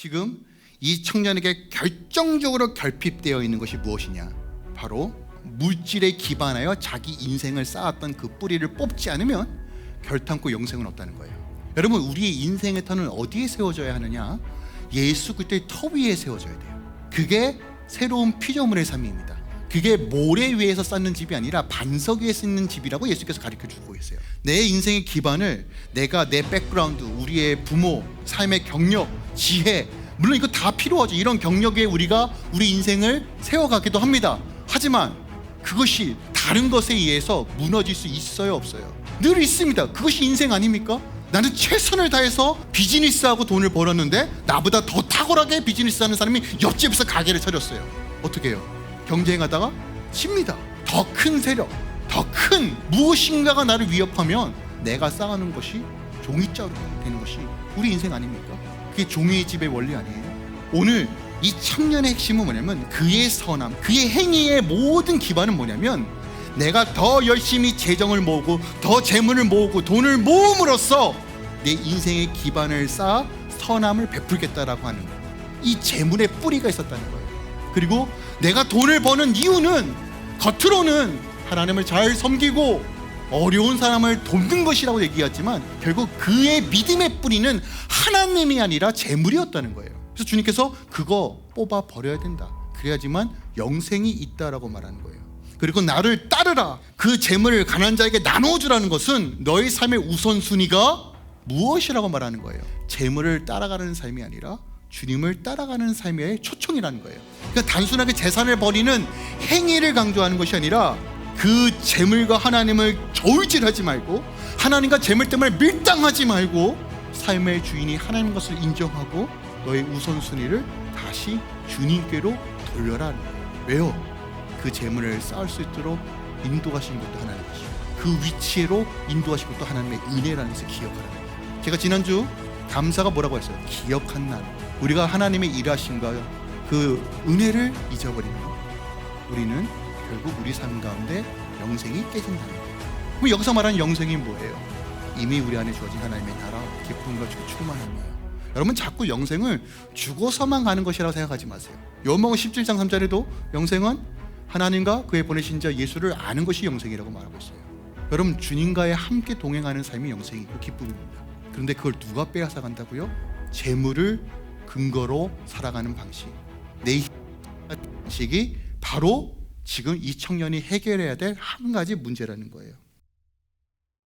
지금 이 청년에게 결정적으로 결핍되어 있는 것이 무엇이냐? 바로 물질에 기반하여 자기 인생을 쌓았던 그 뿌리를 뽑지 않으면 결탄코 영생은 없다는 거예요. 여러분 우리의 인생의 터는 어디에 세워져야 하느냐? 예수 그리스도의 터 위에 세워져야 돼요. 그게 새로운 피조물의 삶입니다. 그게 모래 위에서 쌓는 집이 아니라 반석 위에 쌓는 집이라고 예수께서 가르쳐 주고 있어요. 내 인생의 기반을 내가 내 백그라운드, 우리의 부모, 삶의 경력, 지혜, 물론 이거 다 필요하죠. 이런 경력에 우리가 우리 인생을 세워가기도 합니다. 하지만 그것이 다른 것에 의해서 무너질 수 있어요, 없어요? 늘 있습니다. 그것이 인생 아닙니까? 나는 최선을 다해서 비즈니스하고 돈을 벌었는데 나보다 더 탁월하게 비즈니스 하는 사람이 옆집에서 가게를 차렸어요. 어떻게 해요? 경쟁하다가 집니다. 더 큰 세력, 더 큰 무엇인가가 나를 위협하면 내가 쌓아놓은 것이 종이자루 되는 것이 우리 인생 아닙니까? 그게 종이의 집의 원리 아니에요? 오늘 이 청년의 핵심은 뭐냐면 그의 선함, 그의 행위의 모든 기반은 뭐냐면 내가 더 열심히 재정을 모으고 더 재물을 모으고 돈을 모음으로써 내 인생의 기반을 쌓아 선함을 베풀겠다라고 하는 거예요. 이 재물의 뿌리가 있었다는 거예요. 그리고 내가 돈을 버는 이유는 겉으로는 하나님을 잘 섬기고 어려운 사람을 돕는 것이라고 얘기하지만 결국 그의 믿음의 뿌리는 하나님이 아니라 재물이었다는 거예요. 그래서 주님께서 그거 뽑아 버려야 된다. 그래야지만 영생이 있다라고 말하는 거예요. 그리고 나를 따르라. 그 재물을 가난 자에게 나눠 주라는 것은 너의 삶의 우선순위가 무엇이라고 말하는 거예요. 재물을 따라가는 삶이 아니라 주님을 따라가는 삶의 초청이라는 거예요. 그러니까 단순하게 재산을 버리는 행위를 강조하는 것이 아니라 그 재물과 하나님을 저울질하지 말고 하나님과 재물 때문에 밀당하지 말고 삶의 주인이 하나님 것을 인정하고 너의 우선순위를 다시 주님께로 돌려라. 왜요? 그 재물을 쌓을 수 있도록 인도하신 것도 하나님이시고 그 위치로 인도하신 것도 하나님의 은혜라는 것을 기억하라는 거예요. 제가 지난주 감사가 뭐라고 했어요? 기억한 날. 우리가 하나님의 일하신가 그 은혜를 잊어버리면 우리는 결국 우리 삶 가운데 영생이 깨진다는 거예요. 그럼 여기서 말하는 영생이 뭐예요? 이미 우리 안에 주어진 하나님의 나라, 기쁨과 주 충만함이에요. 여러분 자꾸 영생을 죽어서만 가는 것이라고 생각하지 마세요. 요한복음 17장 3절에도 영생은 하나님과 그의 보내신 자 예수를 아는 것이 영생이라고 말하고 있어요. 여러분 주님과의 함께 동행하는 삶이 영생이고 기쁨입니다. 그런데 그걸 누가 빼앗아 간다고요? 재물을 근거로 살아가는 방식. 내 방식이 바로 지금 이 청년이 해결해야 될 한 가지 문제라는 거예요.